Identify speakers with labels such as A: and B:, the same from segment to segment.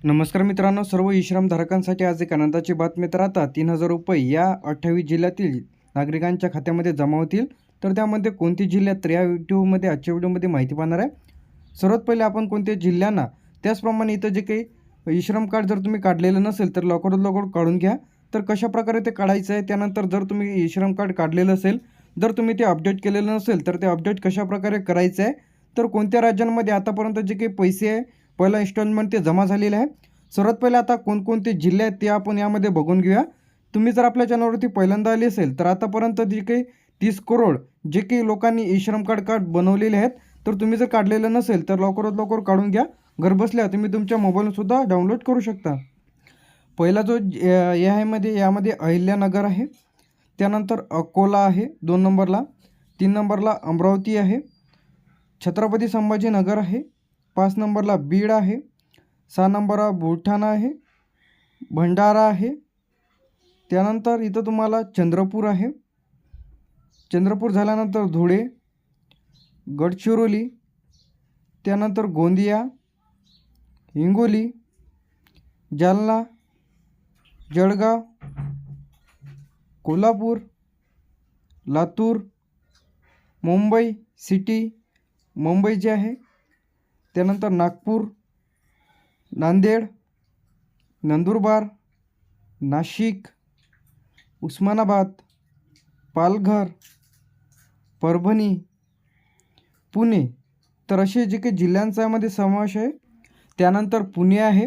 A: नमस्कार मित्रांनो सर्व विश्रामधारकांसाठी आज एक आनंदाची बातमी तर आता तीन हजार रुपये या अठ्ठावीस जिल्ह्यातील नागरिकांच्या खात्यामध्ये जमा होतील. तर त्यामध्ये कोणती जिल्ह्यात तर या व्हिडिओमध्ये आजच्या व्हिडिओमध्ये माहिती पाहणार आहे. सर्वात पहिले आपण कोणत्या जिल्ह्यांना त्याचप्रमाणे इथं जे काही श्रम कार्ड जर तुम्ही काढलेलं नसेल तर लवकरात लवकर काढून घ्या. तर कशा प्रकारे ते काढायचं आहे त्यानंतर जर तुम्ही श्रम कार्ड काढलेलं असेल जर तुम्ही ते अपडेट केलेलं नसेल तर ते अपडेट कशाप्रकारे करायचं आहे तर कोणत्या राज्यांमध्ये आतापर्यंत जे काही पैसे आहे पहिला इन्स्टॉलमेंट ते जमा झालेलं आहे. सर्वात पहिले आता कोणकोणते जिल्हे आहेत ते आपण यामध्ये बघून घेऊया. तुम्ही जर आपल्या चॅनलवरती पहिल्यांदा आले असेल तर आतापर्यंत जे काही तीस करोड जे काही लोकांनी ई श्रम कार्ड कार्ड बनवलेले आहेत तर तुम्ही जर काढलेलं नसेल तर लवकरात लवकर काढून घ्या. घरबसल्या तुम्ही तुमच्या मोबाईलसुद्धा डाउनलोड करू शकता. पहिला जो यामध्ये यामध्ये अहिल्यानगर आहे. त्यानंतर अकोला आहे दोन नंबरला. तीन नंबरला अमरावती आहे. छत्रपती संभाजीनगर आहे. पाच नंबरला बीड आहे सहा नंबरला बुलढाणा आहे भंडारा आहे. त्यानंतर इथं तुम्हाला चंद्रपूर आहे. चंद्रपूर झाल्यानंतर धुळे गडचिरोली त्यानंतर गोंदिया हिंगोली जालना जळगाव कोल्हापूर लातूर मुंबई सिटी मुंबई जे आहे त्यानंतर नागपूर नांदेड नंदुरबार नाशिक उस्मानाबाद पालघर परभणी पुणे. तर असे जे काही जिल्ह्यांचा यामध्ये समावेश आहे त्यानंतर पुणे आहे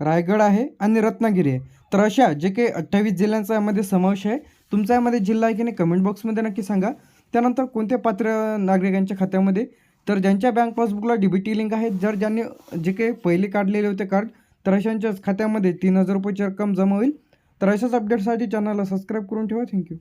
A: रायगड आहे आणि रत्नागिरी आहे. तर अशा जे काही अठ्ठावीस जिल्ह्यांचा यामध्ये समावेश आहे तुमचा यामध्ये जिल्हा आहे की नाही कमेंट बॉक्समध्ये नक्की सांगा. त्यानंतर कोणत्या पात्र नागरिकांच्या खात्यामध्ये तर ज्यांच्या बँक पासबुकला डी बी टी लिंक आहे जर ज्यांनी जे काही पहिले काढलेले होते कार्ड तर अशांच्याच खात्यामध्ये तीन हजार रुपयाची रक्कम जमा होईल. तर अशाच अपडेटसाठी चॅनलला सबस्क्राईब करून ठेवा. थँक्यू